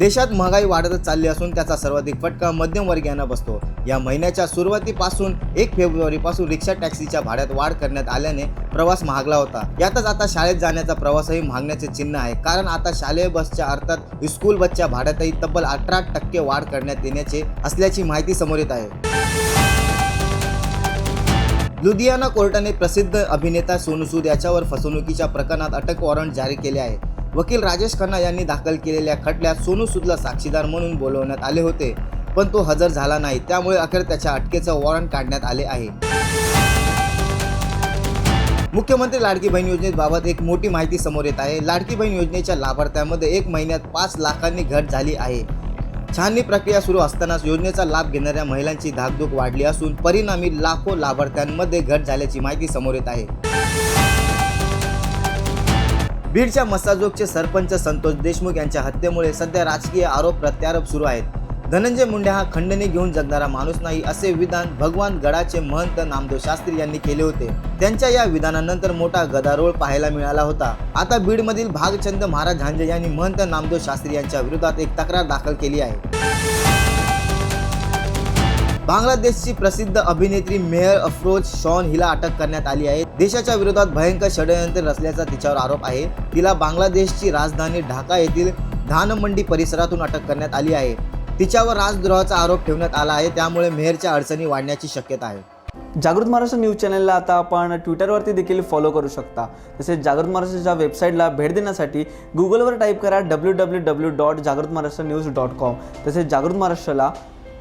देशात महागाई वाढतच चालली असून त्याचा सर्वाधिक फटका मध्यमवर्गीयांना बसतो. या महिन्याच्या सुरुवातीपासून एक फेब्रुवारीपासून रिक्षा टॅक्सीच्या भाड्यात वाढ करण्यात आल्याने प्रवास महागला होता. यातच आता शाळेत जाण्याचा प्रवासही महागण्याचे चिन्ह आहे. कारण आता शालेय बसच्या अर्थात स्कूल बसच्या भाड्यातही तब्बल अठरा टक्के वाढ करण्यात येण्याचे असल्याची माहिती समोर येत आहे. लुधियाना कोर्टाने प्रसिद्ध अभिनेता सोनू सूद याच्यावर फसवणुकीच्या प्रकरणात अटक वॉरंट जारी केले आहे. वकील राजेश खन्ना यांनी दाखल केलेल्या खटल्यात सोनू सूदला साक्षीदार म्हणून बोलवण्यात आले होते पण तो हजर झाला नाही. त्यामुळे अखेर त्याच्या अटकेचं वॉरंट काढण्यात आले आहे. मुख्यमंत्री लाडकी बहीण योजनेबाबत एक मोठी माहिती समोर येत आहे. लाडकी बहीण योजनेच्या लाभार्थ्यांमध्ये एक महिन्यात पाच लाखांनी घट झाली आहे. छाननी प्रक्रिया सुरू असतानाच योजनेचा लाभ घेणाऱ्या महिलांची धाकधूक वाढली असून परिणामी लाखो लाभार्थ्यांमध्ये घट झाल्याची माहिती समोर येत आहे. बीडच्या मसाजोगचे सरपंच संतोष देशमुख यांच्या हत्येमुळे सध्या राजकीय आरोप प्रत्यारोप सुरू आहेत. धनंजय मुंडे हा खंडणी घेऊन जगणारा माणूस नाही असे विधान भगवान गडाचे महंत नामदेव शास्त्री यांनी केले होते. त्यांच्या या विधानानंतर मोठा गदारोळ पाहायला मिळाला होता. आता बीडमधील भागचंद महाराज झांजे यांनी महंत नामदेव शास्त्री यांच्या विरोधात एक तक्रार दाखल केली आहे. बांगलादेशची प्रसिद्ध अभिनेत्री मेहर अफरोज शॉन हिला अटक करण्यात आली आहे. देशाच्या विरोधात भयंकर षडयंत्र रचल्याचा तिच्यावर आरोप आहे. तिला बांगलादेशची राजधानी ढाका येथील धानमंडी परिसरातून अटक करण्यात आली आहे. तिच्यावर राजद्रोहाचा आरोप ठेवण्यात आला आहे. त्यामुळे मेहरच्या अडचणी वाढण्याची शक्यता आहे. जागृत महाराष्ट्र न्यूज चॅनलला आता आपण ट्विटरवरती देखील फॉलो करू शकता. तसेच जागृत महाराष्ट्राच्या वेबसाईटला भेट देण्यासाठी गुगलवर टाईप करा डब्ल्यू डब्ल्यू डब्ल्यू डॉट जागृत महाराष्ट्र न्यूज डॉट कॉम तसेच जागृत महाराष्ट्राला